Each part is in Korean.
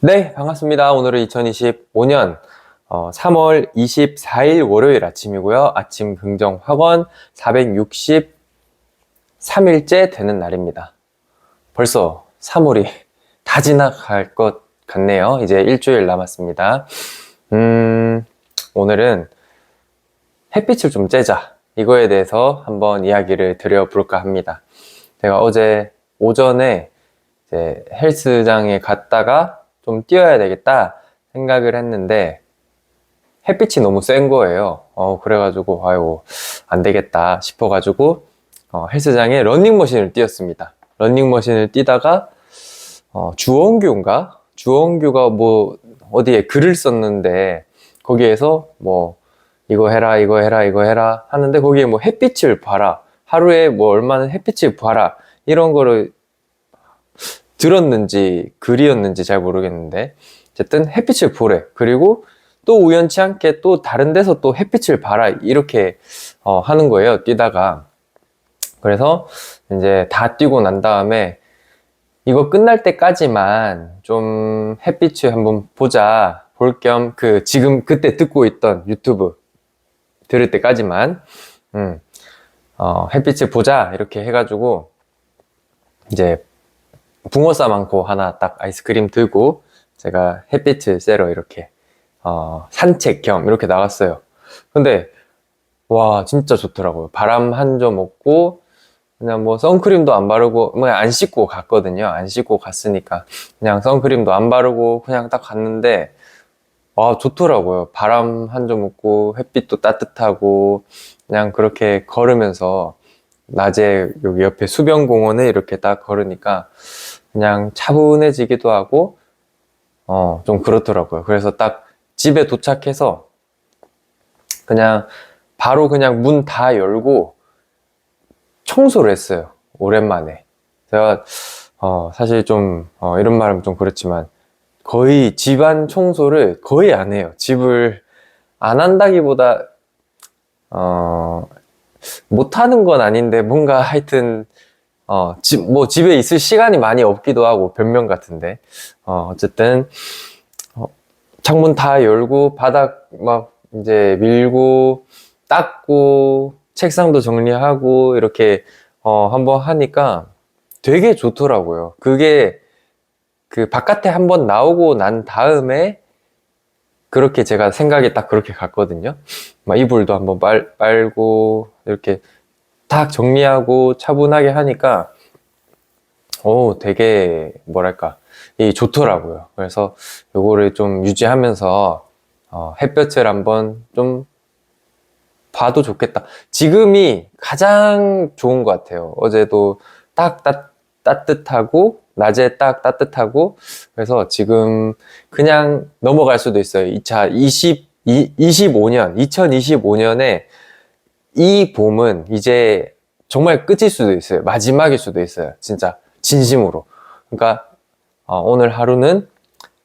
네, 반갑습니다. 오늘은 2025년 3월 24일 월요일 아침이고요. 아침 긍정 학원 463일째 되는 날입니다. 벌써 3월이 다 지나갈 것 같네요. 이제 일주일 남았습니다. 음, 오늘은 햇빛을 좀 쬐자. 이거에 대해서 한번 이야기를 드려볼까 합니다. 제가 어제 오전에 헬스장에 갔다가 좀 뛰어야 되겠다 생각을 했는데 햇빛이 너무 센 거예요. 어, 그래가지고 아유 안 되겠다 싶어가지고 어, 헬스장에 러닝머신을 뛰었습니다. 러닝머신을 뛰다가 어, 주원규인가? 주원규가 뭐 어디에 글을 썼는데 거기에서 뭐 이거 해라 이거 해라 이거 해라 하는데 거기에 뭐 햇빛을 봐라 하루에 뭐 얼마나 햇빛을 봐라 이런 거를 들었는지 글이었는지 잘 모르겠는데 어쨌든 햇빛을 보래. 그리고 또 우연치 않게 또 다른 데서 또 햇빛을 봐라. 이렇게 어, 하는 거예요 뛰다가. 그래서 이제 다 뛰고 난 다음에 이거 끝날 때까지만 좀 햇빛을 한번 보자. 볼 겸 그 지금 그때 듣고 있던 유튜브 들을 때까지만. 음, 어, 햇빛을 보자. 이렇게 해가지고 이제 붕어쌈 많고 하나 딱 아이스크림 들고 제가 햇빛을 쐬러 이렇게 어, 산책 겸 이렇게 나갔어요. 근데 와 진짜 좋더라고요. 바람 한 점 없고 그냥 뭐 선크림도 안 바르고 그냥 안 씻고 갔거든요. 안 씻고 갔으니까 그냥 선크림도 안 바르고 그냥 딱 갔는데 와 좋더라고요. 바람 한 점 없고 햇빛도 따뜻하고 그냥 그렇게 걸으면서 낮에 여기 옆에 수변공원에 이렇게 딱 걸으니까 그냥 차분해지기도 하고 어 좀 그렇더라고요. 그래서 딱 집에 도착해서 그냥 바로 그냥 문 다 열고 청소를 했어요. 오랜만에. 제가 어 사실 좀 어, 이런 말하면 좀 그렇지만 거의 집안 청소를 거의 안 해요. 집을 안 한다기보다 어 못하는 건 아닌데 뭔가 하여튼 어, 집, 뭐 집에 있을 시간이 많이 없기도 하고 변명 같은데 어, 어쨌든 어, 창문 다 열고 바닥 막 이제 밀고 닦고 책상도 정리하고 이렇게 어, 한번 하니까 되게 좋더라고요. 그게 그 바깥에 한번 나오고 난 다음에 그렇게 제가 생각이 딱 그렇게 갔거든요. 막 이불도 한번 빨, 빨고 이렇게 딱 정리하고 차분하게 하니까 오 되게 뭐랄까 이 좋더라고요. 그래서 요거를 좀 유지하면서 어, 햇볕을 한번 좀 봐도 좋겠다. 지금이 가장 좋은 것 같아요. 어제도 딱 따, 따뜻하고 낮에 딱 따뜻하고 그래서 지금 그냥 넘어갈 수도 있어요. 2차 20 25년 2025년에 이 봄은 이제 정말 끝일 수도 있어요. 마지막일 수도 있어요. 진짜 진심으로. 그러니까 어, 오늘 하루는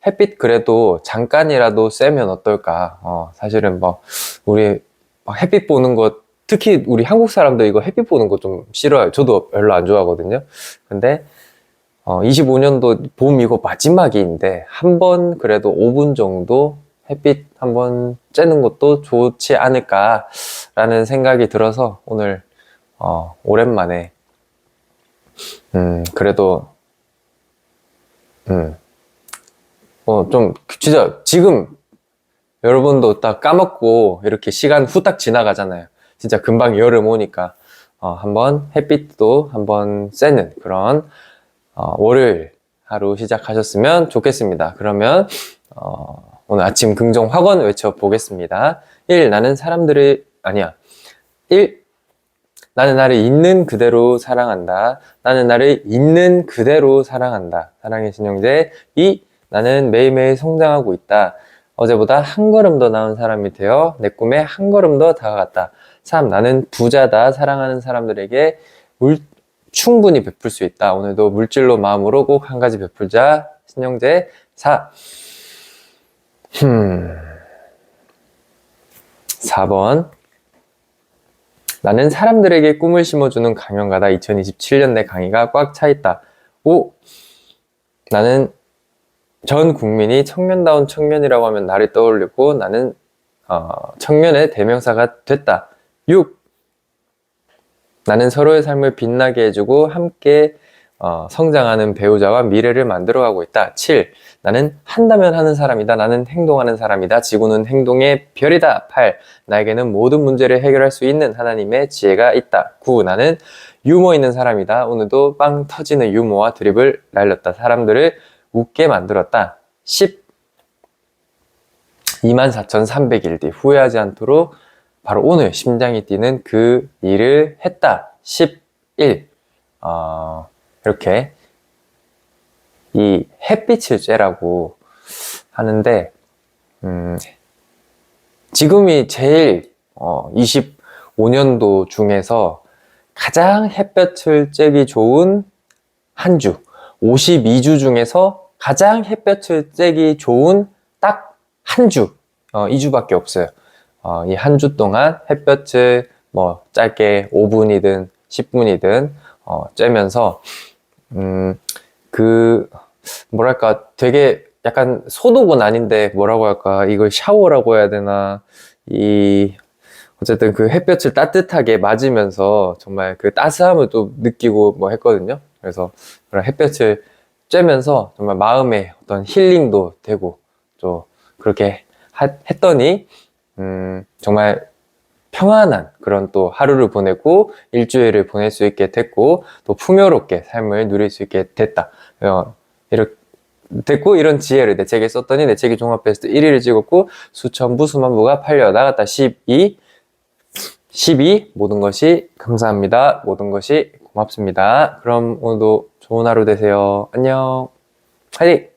햇빛 그래도 잠깐이라도 쐬면 어떨까. 어, 사실은 뭐 우리 막 햇빛 보는 거 특히 우리 한국 사람들 이거 햇빛 보는 거 좀 싫어요. 저도 별로 안 좋아하거든요. 근데 어, 25년도 봄 이거 마지막인데 한 번 그래도 5분 정도 햇빛 한번 쬐는 것도 좋지 않을까라는 생각이 들어서 오늘 어, 오랜만에 음 그래도 음어좀 진짜 지금 여러분도 딱 까먹고 이렇게 시간 후딱 지나가잖아요. 진짜 금방 여름 오니까 어, 한번 햇빛도 한번 쐬는 그런 어, 월요일 하루 시작하셨으면 좋겠습니다. 그러면 어, 오늘 아침 긍정 확언 외쳐보겠습니다. 1. 나는 사람들을 아니야. 1. 나는 나를 있는 그대로 사랑한다. 나는 나를 있는 그대로 사랑한다. 사랑의 신영재. 2. 나는 매일매일 성장하고 있다. 어제보다 한 걸음 더 나은 사람이 되어 내 꿈에 한 걸음 더 다가갔다. 3. 나는 부자다. 사랑하는 사람들에게 물, 충분히 베풀 수 있다. 오늘도 물질로 마음으로 꼭 한 가지 베풀자. 신영재. 4. 흠. 4번. 나는 사람들에게 꿈을 심어주는 강연가다. 2027년 내 강의가 꽉 차 있다. 5. 나는 전 국민이 청년다운 청년이라고 하면 나를 떠올리고 나는 어, 청년의 대명사가 됐다. 6. 나는 서로의 삶을 빛나게 해주고 함께 어, 성장하는 배우자와 미래를 만들어가고 있다. 7. 나는 한다면 하는 사람이다. 나는 행동하는 사람이다. 지구는 행동의 별이다. 8. 나에게는 모든 문제를 해결할 수 있는 하나님의 지혜가 있다. 9. 나는 유머 있는 사람이다. 오늘도 빵 터지는 유머와 드립을 날렸다. 사람들을 웃게 만들었다. 10. 24,300일 뒤 후회하지 않도록 바로 오늘 심장이 뛰는 그 일을 했다. 11. 어, 이렇게 이 햇빛을 쬐라고 하는데 음, 지금이 제일 어, 25년도 중에서 가장 햇볕을 쬐기 좋은 한 주, 52주 중에서 가장 햇볕을 쬐기 좋은 딱 한 주, 어, 2주밖에 없어요. 어, 이 한 주 동안 햇볕을 뭐 짧게 5분이든 10분이든 어, 쬐면서 음, 그 뭐랄까 되게 약간 소독은 아닌데 뭐라고 할까 이걸 샤워라고 해야 되나 이 어쨌든 그 햇볕을 따뜻하게 맞으면서 정말 그 따스함을 또 느끼고 뭐 했거든요. 그래서 그런 햇볕을 쬐면서 정말 마음의 어떤 힐링도 되고 또 그렇게 하- 했더니 음, 정말 평안한 그런 또 하루를 보내고 일주일을 보낼 수 있게 됐고 또 풍요롭게 삶을 누릴 수 있게 됐다. 어, 이렇게 됐고 이런 지혜를 내 책에 썼더니 내 책이 종합 베스트 1위를 찍었고 수천 부 수만 부가 팔려 나갔다 12 12 모든 것이 감사합니다. 모든 것이 고맙습니다. 그럼 오늘도 좋은 하루 되세요. 안녕. 화이팅!